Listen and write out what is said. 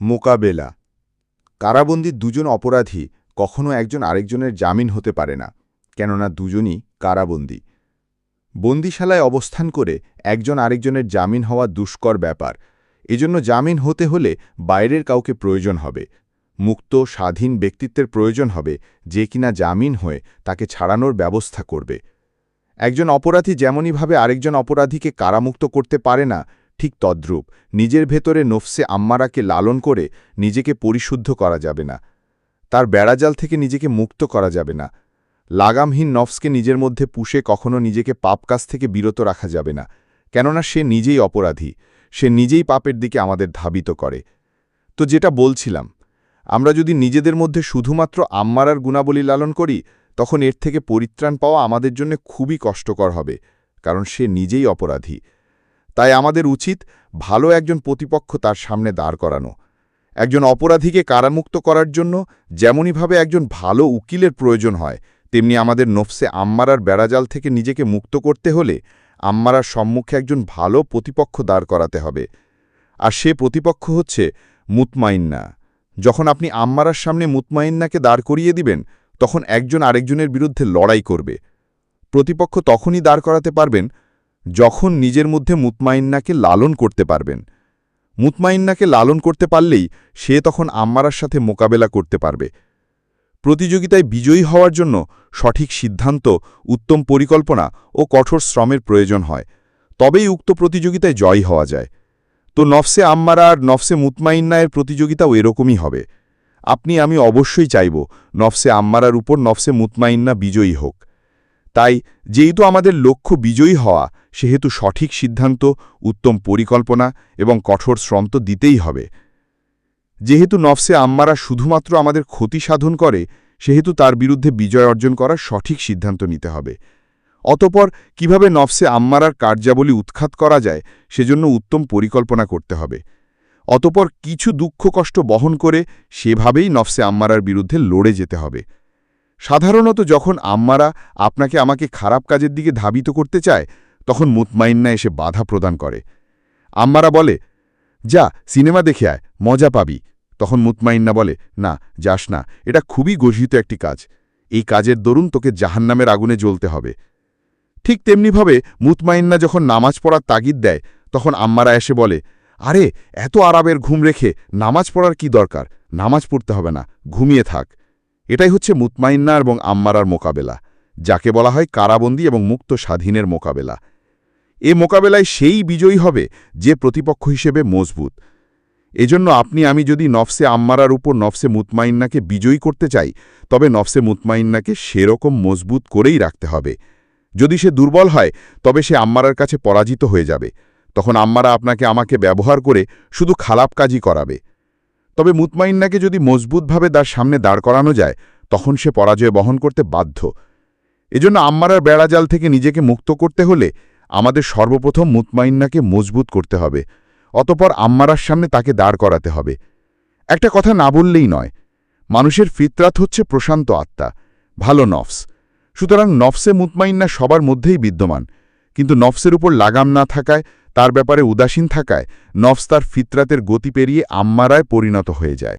মোকাবেলা। কারাবন্দী দুজন অপরাধী কখনো একজন আরেকজনের জামিন হতে পারে না, কেননা দুজনই কারাবন্দী। বন্দিশালায় অবস্থান করে একজন আরেকজনের জামিন হওয়া দুষ্কর ব্যাপার। এজন্য জামিন হতে হলে বাইরের কাউকে প্রয়োজন হবে। মুক্ত, স্বাধীন ব্যক্তিত্বের প্রয়োজন হবে যে কিনা জামিন হয়ে তাকে ছাড়ানোর ব্যবস্থা করবে। একজন অপরাধী যেমনইভাবে আরেকজন অপরাধীকে কারামুক্ত করতে পারে না ঠিক তদ্রূপ। নিজের ভেতরে নফসে আম্মারাকে লালন করে নিজেকে পরিশুদ্ধ করা যাবে না। তার বেড়াজাল থেকে নিজেকে মুক্ত করা যাবে না। লাগামহীন নফসকে নিজের মধ্যে পুষে কখনো নিজেকে পাপ কাজ থেকে বিরত রাখা যাবে না। কেননা সে নিজেই অপরাধী। সে নিজেই পাপের দিকে আমাদের ধাবিত করে। তো যেটা বলছিলাম, আমরা যদি নিজেদের মধ্যে শুধুমাত্র আম্মারার গুণাবলী লালন করি, তখন এর থেকে পরিত্রাণ পাওয়া আমাদের জন্য খুবই কষ্টকর হবে, কারণ সে নিজেই অপরাধী। তাই আমাদের উচিত ভালো একজন প্রতিপক্ষ তার সামনে দাঁড় করানো। একজন অপরাধীকে কারামুক্ত করার জন্য যেমনইভাবে একজন ভালো উকিলের প্রয়োজন হয়, তেমনি আমাদের নফসে আম্মারার বেড়াজাল থেকে নিজেকে মুক্ত করতে হলে আম্মারার সম্মুখে একজন ভালো প্রতিপক্ষ দাঁড় করাতে হবে। আর সে প্রতিপক্ষ হচ্ছে মুতমাইন্না। যখন আপনি আম্মারার সামনে মুতমাইন্নাকে দাঁড় করিয়ে দিবেন, তখন একজন আরেকজনের বিরুদ্ধে লড়াই করবে। প্রতিপক্ষ তখনই দাঁড় করাতে পারবেন যখন নিজের মধ্যে মুতমাইন্নাকে লালন করতে পারবেন। মুতমাইন্নাকে লালন করতে পারলেই সে তখন আম্মারার সাথে মোকাবেলা করতে পারবে। প্রতিযোগিতায় বিজয়ী হওয়ার জন্য সঠিক সিদ্ধান্ত, উত্তম পরিকল্পনা ও কঠোর শ্রমের প্রয়োজন হয়। তবেই উক্ত প্রতিযোগিতায় জয়ী হওয়া যায়। তো নফসে আম্মারা আর নফসে মুতমাইন্নায়ের প্রতিযোগিতাও এরকমই হবে। আপনি আমি অবশ্যই চাইব, নফসে আম্মারার উপর নফসে মুতমাইন্না বিজয়ী হোক। তাই যেহেতু আমাদের লক্ষ্য বিজয়ী হওয়া, সেহেতু সঠিক সিদ্ধান্ত, উত্তম পরিকল্পনা এবং কঠোর শ্রম তো দিতেই হবে। যেহেতু নফসে আম্মারা শুধুমাত্র আমাদের ক্ষতি সাধন করে, সেহেতু তার বিরুদ্ধে বিজয় অর্জন করার সঠিক সিদ্ধান্ত নিতে হবে। অতপর কীভাবে নফসে আম্মারার কার্যাবলী উৎখাত করা যায়, সেজন্য উত্তম পরিকল্পনা করতে হবে। অতপর কিছু দুঃখ কষ্ট বহন করে সেভাবেই নফসে আম্মারার বিরুদ্ধে লড়ে যেতে হবে। সাধারণত যখন আম্মারা আপনাকে আমাকে খারাপ কাজের দিকে ধাবিত করতে চায়, তখন মুতমাইন্না এসে বাধা প্রদান করে। আম্মারা বলে, যা, সিনেমা দেখে আয়, মজা পাবি। তখন মুতমাইন্না বলে, না, যাস না, এটা খুবই গর্হিত একটি কাজ। এই কাজের দরুন তোকে জাহান্নামের আগুনে জ্বলতে হবে। ঠিক তেমনিভাবে মুতমাইন্না যখন নামাজ পড়ার তাগিদ দেয়, তখন আম্মারা এসে বলে, আরে, এত আরাবের ঘুম রেখে নামাজ পড়ার কি দরকার? নামাজ পড়তে হবে না, ঘুমিয়ে থাক। এটাই হচ্ছে মুতমাইন্না এবং আম্মারার মোকাবেলা, যাকে বলা হয় কারাবন্দী এবং মুক্ত স্বাধীনের মোকাবেলা। এ মোকাবেলায় সেই বিজয়ী হবে যে প্রতিপক্ষ হিসেবে মজবুত। এজন্য আপনি, আমি যদি নফসে আম্মারার উপর নফসে মুতমাইন্নাকে বিজয়ী করতে চাই, তবে নফসে মুতমাইন্নাকে সেরকম মজবুত করেই রাখতে হবে। যদি সে দুর্বল হয়, তবে সে আম্মারার কাছে পরাজিত হয়ে যাবে। তখন আম্মারা আপনাকে আমাকে ব্যবহার করে শুধু খারাপ কাজই করাবে। তবে মুতমাইন্নাকে যদি মজবুতভাবে তার সামনে দাঁড় করানো যায়, তখন সে পরাজয় বহন করতে বাধ্য। এজন্য আম্মারার বেড়াজাল থেকে নিজেকে মুক্ত করতে হলে আমাদের সর্বপ্রথম মুতমাইন্নাকে মজবুত করতে হবে, অতপর আম্মারার সামনে তাকে দাঁড় করাতে হবে। একটা কথা না বললেই নয়, মানুষের ফিতরাত হচ্ছে প্রশান্ত আত্মা, ভালো নফস। সুতরাং নফসে মুতমাইন্না সবার মধ্যেই বিদ্যমান। কিন্তু নফসের উপর লাগাম না থাকায়, তার ব্যাপারে উদাসীন থাকায়, নফস তার ফিতরাতের গতি পেরিয়ে আম্মারায় পরিণত হয়ে যায়।